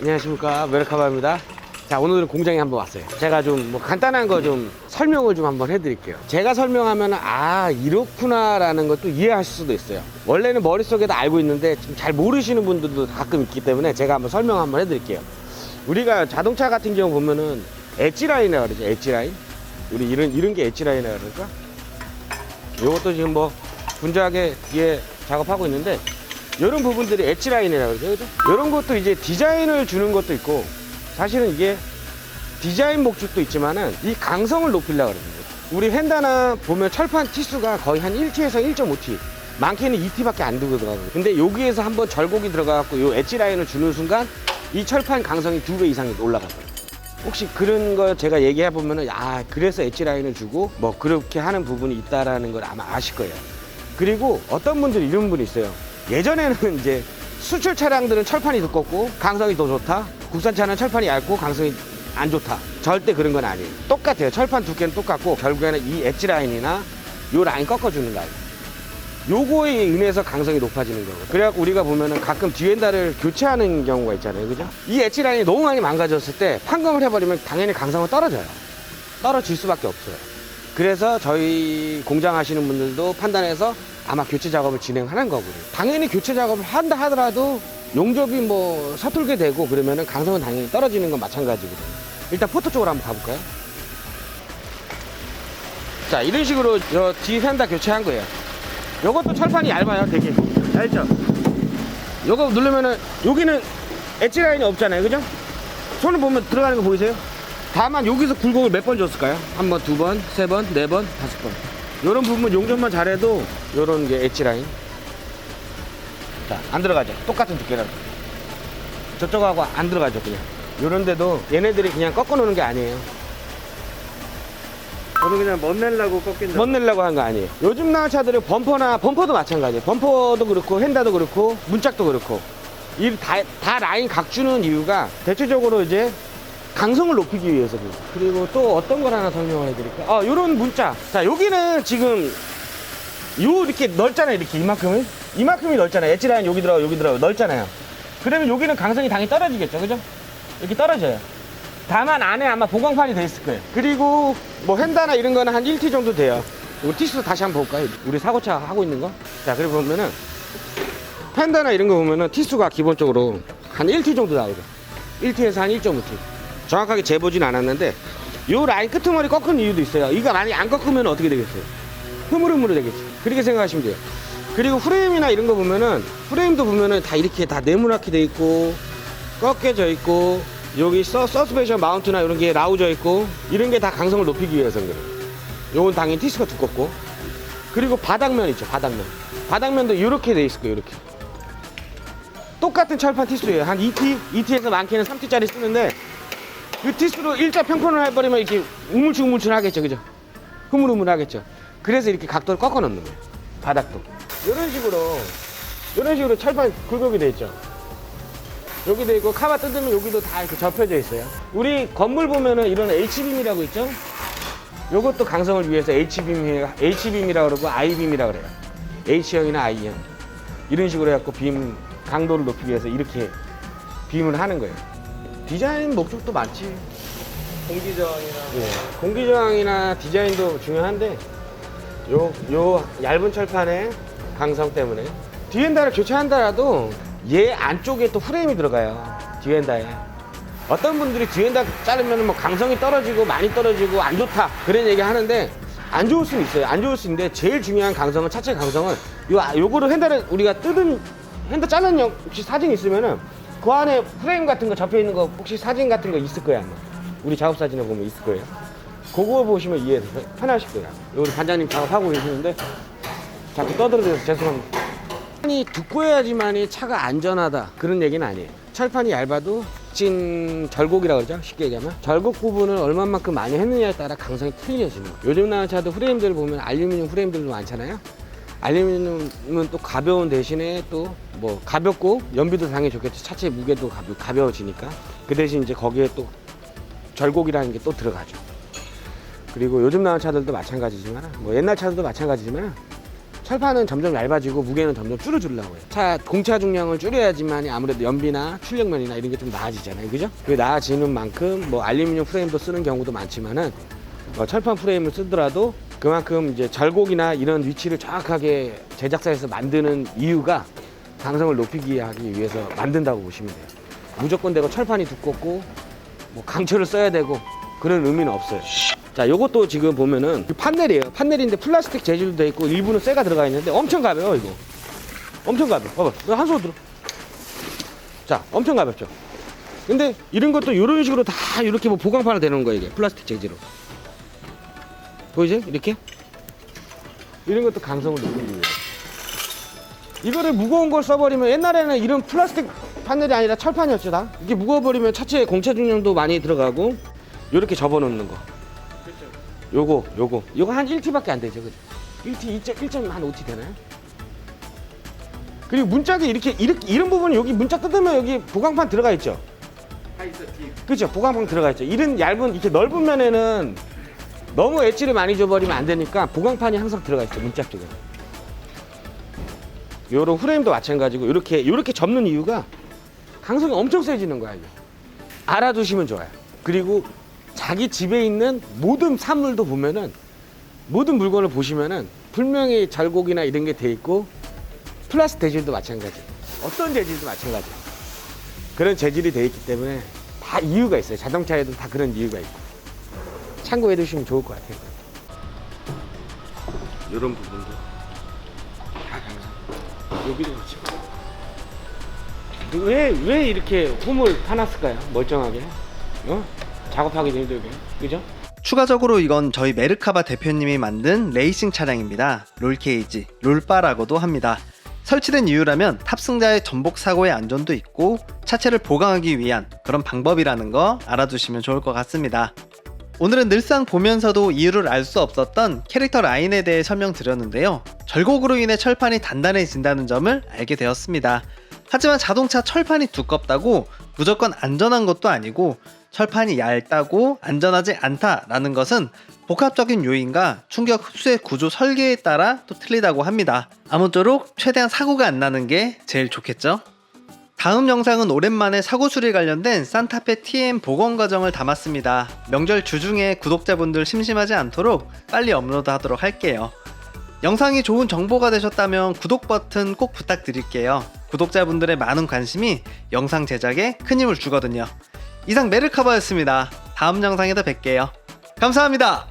안녕하십니까. 메르카바입니다. 자 오늘은 공장에 한번 왔어요. 제가 좀 뭐 간단한 거 좀 설명을 좀 한번 해드릴게요. 제가 설명하면 아 이렇구나 라는 것도 이해하실 수도 있어요. 원래는 머릿속에도 알고 있는데 좀잘 모르시는 분들도 가끔 있기 때문에 제가 한번 설명 한번 해드릴게요. 우리가 자동차 같은 경우 보면은 엣지라인이라고 그러죠 엣지라인. 우리 이런 이런 게 엣지라인이라고 그럴까? 요것도 지금 뭐 분주하게 뒤에 작업하고 있는데 이런 부분들이 엣지 라인이라고 그러죠. 그죠? 이런 것도 이제 디자인을 주는 것도 있고 사실은 이게 디자인 목적도 있지만은 이 강성을 높이려고 그러는 거예요. 우리 헨다나 보면 철판 티수가 거의 한 1T에서 1.5T 많게는 2T밖에 안 들어가거든요. 근데 여기에서 한번 절곡이 들어가갖고 요 엣지 라인을 주는 순간 이 철판 강성이 두 배 이상이 올라가요. 혹시 그런 거 제가 얘기해 보면은 아 그래서 엣지 라인을 주고 뭐 그렇게 하는 부분이 있다라는 걸 아마 아실 거예요. 그리고 어떤 분들이 이런 분이 있어요 예전에는 이제 수출 차량들은 철판이 두껍고 강성이 더 좋다. 국산차는 철판이 얇고 강성이 안 좋다. 절대 그런 건 아니에요. 똑같아요. 철판 두께는 똑같고 결국에는 이 엣지 라인이나 요 라인 꺾어주는 라인. 요거에 의해서 강성이 높아지는 거고 그래갖고 우리가 보면은 가끔 뒤엔다를 교체하는 경우가 있잖아요. 그죠? 이 엣지 라인이 너무 많이 망가졌을 때 판검을 해버리면 당연히 강성은 떨어져요. 떨어질 수밖에 없어요. 그래서 저희 공장 하시는 분들도 판단해서 아마 교체 작업을 진행하는 거고요 당연히 교체 작업을 한다 하더라도 용접이 뭐 서툴게 되고 그러면은 강성은 당연히 떨어지는 건 마찬가지거든요 일단 포토 쪽으로 한번 가볼까요 자 이런 식으로 저뒤 펜다 교체한 거예요 요것도 철판이 얇아요 되게 알죠? 요거 누르면은 여기는 엣지 라인이 없잖아요 그죠? 손을 보면 들어가는 거 보이세요? 다만 여기서 굴곡을 몇 번 줬을까요? 한 번, 두 번, 세 번, 네 번, 다섯 번 요런 부분 용접만 잘해도 요런 게 엣지 라인 자 안 들어가죠 똑같은 두께라도 저쪽하고 안 들어가죠 그냥 요런 데도 얘네들이 그냥 꺾어 놓는 게 아니에요 저는 그냥 멋내려고 꺾인다. 멋 내려고 한 거 아니에요. 요즘 나온 차들은 범퍼나 범퍼도 마찬가지예요. 범퍼도 그렇고 헨다도 그렇고 문짝도 그렇고 이 다, 다 라인 각주는 이유가 대체적으로 이제 강성을 높이기 위해서. 그리고 또 어떤 걸 하나 설명을 해드릴까? 아, 요런 문자. 자, 여기는 지금 요 이렇게 넓잖아요. 이렇게 이만큼을 이만큼이 넓잖아요. 엣지 라인 여기 들어가고 여기 들어가고 넓잖아요. 그러면 여기는 강성이 당연히 떨어지겠죠, 그죠? 이렇게 떨어져요. 다만 안에 아마 보강판이 돼 있을 거예요. 그리고 뭐 헨다나 이런 거는 한 1T 정도 돼요. 이거 티스 다시 한번 볼까요? 우리 사고차 하고 있는 거. 자, 그리고 보면은 펜다나 이런 거 보면은 티수가 기본적으로 한 1T 정도 나오죠. 1T에서 한 1.5T. 정확하게 재보진 않았는데 요 라인 끄트머리 꺾은 이유도 있어요. 이거 많이 안 꺾으면 어떻게 되겠어요? 흐물흐물이 되겠죠. 그렇게 생각하시면 돼요. 그리고 프레임이나 이런 거 보면은 프레임도 보면은 다 이렇게 다 네모나게 돼 있고 꺾여져 있고 여기 서, 서스펜션 마운트나 이런 게 나오져 있고 이런 게 다 강성을 높이기 위해서 그래요. 요건 당연히 티스가 두껍고 그리고 바닥면 있죠 바닥면 바닥면도 이렇게 돼 있을 거예요 이렇게 똑같은 철판 티스예요 한 2T 2T에서 많게는 3T짜리 쓰는데 그 티스로 일자 평판을 해버리면 이렇게 우물쭈물쭈 하겠죠 그죠 흐물흐물 하겠죠 그래서 이렇게 각도를 꺾어 놓는 거예요 바닥도 이런 식으로 이런 식으로 철판 굴곡이 돼 있죠 여기도 있고 카바 뜯으면 여기도 다 이렇게 접혀져 있어요. 우리 건물 보면은 이런 H빔이라고 있죠? 요것도 강성을 위해서 H빔이, H빔이라고 그러고 I빔이라고 그래요. H형이나 I형. 이런 식으로 해갖고 빔 강도를 높이기 위해서 이렇게 빔을 하는 거예요. 디자인 목적도 많지. 공기저항이나 예. 공기저항이나 디자인도 중요한데 요, 요 얇은 철판의 강성 때문에 뒤엔다를 교체한다라도 얘 안쪽에 또 프레임이 들어가요 뒤엔다에 어떤 분들이 뒤엔다 자르면 뭐 강성이 떨어지고 많이 떨어지고 안 좋다 그런 얘기 하는데 안 좋을 수는 있어요 안 좋을 수 있는데 제일 중요한 강성은 차체 강성은 요, 아, 요거를 핸다를 우리가 뜯은 핸다 자른 영 혹시 사진 있으면은 그 안에 프레임 같은 거 접혀 있는 거 혹시 사진 같은 거 있을 거야? 아마 우리 작업 사진을 보면 있을 거예요. 그거 보시면 이해 편하실 거예요. 우리 반장님 작업하고 계시는데 자꾸 떠들어대서 죄송합니다. 철판이 두꺼워야지만이 차가 안전하다. 그런 얘기는 아니에요. 철판이 얇아도 찐 절곡이라고 그러죠? 쉽게 얘기하면? 절곡 부분을 얼마만큼 많이 했느냐에 따라 강성이 틀려지는 거예요. 요즘 나온 차도 프레임들 보면 알루미늄 프레임들도 많잖아요 알루미늄은 또 가벼운 대신에 또 뭐 가볍고 연비도 당연히 좋겠죠 차체 무게도 가벼, 가벼워지니까 그 대신 이제 거기에 또 절곡이라는 게 또 들어가죠 그리고 요즘 나온 차들도 마찬가지지만 뭐 옛날 차들도 마찬가지지만 철판은 점점 얇아지고 무게는 점점 줄어들려고 해요. 차 공차 중량을 줄여야지만 아무래도 연비나 출력면이나 이런 게 좀 나아지잖아요. 그죠? 그 나아지는 만큼 뭐 알루미늄 프레임도 쓰는 경우도 많지만은 어, 철판 프레임을 쓰더라도 그만큼 이제 절곡이나 이런 위치를 정확하게 제작사에서 만드는 이유가 강성을 높이기 하기 위해서 만든다고 보시면 돼요. 무조건 되고 철판이 두껍고 뭐 강철을 써야 되고 그런 의미는 없어요. 자, 요것도 지금 보면은 이 판넬이에요. 판넬인데 플라스틱 재질도 돼 있고 일부는 쇠가 들어가 있는데 엄청 가벼워 이거. 엄청 가벼워. 봐봐. 한손 들어. 자, 엄청 가볍죠. 근데 이런 것도 이런 식으로 다 이렇게 뭐 보강판을 되는 거예요 이게 플라스틱 재질로. 보이세요? 이렇게? 이런 것도 강성을 높이기 위해. 이거를 무거운 걸 써버리면 옛날에는 이런 플라스틱 판넬이 아니라 철판이었죠 다. 이게 무거워버리면 차체에 공차 중량도 많이 들어가고 이렇게 접어놓는 거. 요거 요거 요거 한 1T밖에 안 되죠, 그죠? 1T 2.1.한 5T 되나요? 그리고 문짝이 이렇게 이렇게 이런 부분이 여기 문짝 뜯으면 여기 보강판 들어가 있죠. 다 있어 뒤. 그죠? 보강판 들어가 있죠. 이런 얇은 이렇게 넓은 면에는 너무 엣지를 많이 줘버리면 안 되니까 보강판이 항상 들어가 있죠. 문짝 쪽에. 요런 프레임도 마찬가지고 이렇게 요렇게 접는 이유가 강성이 엄청 세지는 거야 이게. 알아두시면 좋아요. 그리고 자기 집에 있는 모든 산물도 보면은 모든 물건을 보시면은 분명히 절곡이나 이런 게 돼 있고 플라스틱 재질도 마찬가지. 어떤 재질도 마찬가지. 그런 재질이 돼 있기 때문에 다 이유가 있어요. 자동차에도 다 그런 이유가 있고. 참고해 두시면 좋을 것 같아요. 이런 부분도 다 강상. 여기도 그렇죠. 왜, 왜 이렇게 홈을 파놨을까요? 멀쩡하게. 어? 작업하기도 힘들게. 그죠? 추가적으로 이건 저희 메르카바 대표님이 만든 레이싱 차량입니다. 롤케이지, 롤바라고도 합니다. 설치된 이유라면 탑승자의 전복 사고의 안전도 있고 차체를 보강하기 위한 그런 방법이라는 거 알아두시면 좋을 것 같습니다. 오늘은 늘상 보면서도 이유를 알 수 없었던 캐릭터 라인에 대해 설명드렸는데요. 절곡으로 인해 철판이 단단해진다는 점을 알게 되었습니다. 하지만 자동차 철판이 두껍다고 무조건 안전한 것도 아니고 철판이 얇다고 안전하지 않다라는 것은 복합적인 요인과 충격 흡수의 구조 설계에 따라 또 틀리다고 합니다. 아무쪼록 최대한 사고가 안 나는 게 제일 좋겠죠? 다음 영상은 오랜만에 사고 수리 관련된 산타페 TM 복원 과정을 담았습니다. 명절 주중에 구독자분들 심심하지 않도록 빨리 업로드 하도록 할게요. 영상이 좋은 정보가 되셨다면 구독 버튼 꼭 부탁드릴게요. 구독자분들의 많은 관심이 영상 제작에 큰 힘을 주거든요. 이상 메르카바였습니다. 다음 영상에도 뵐게요. 감사합니다.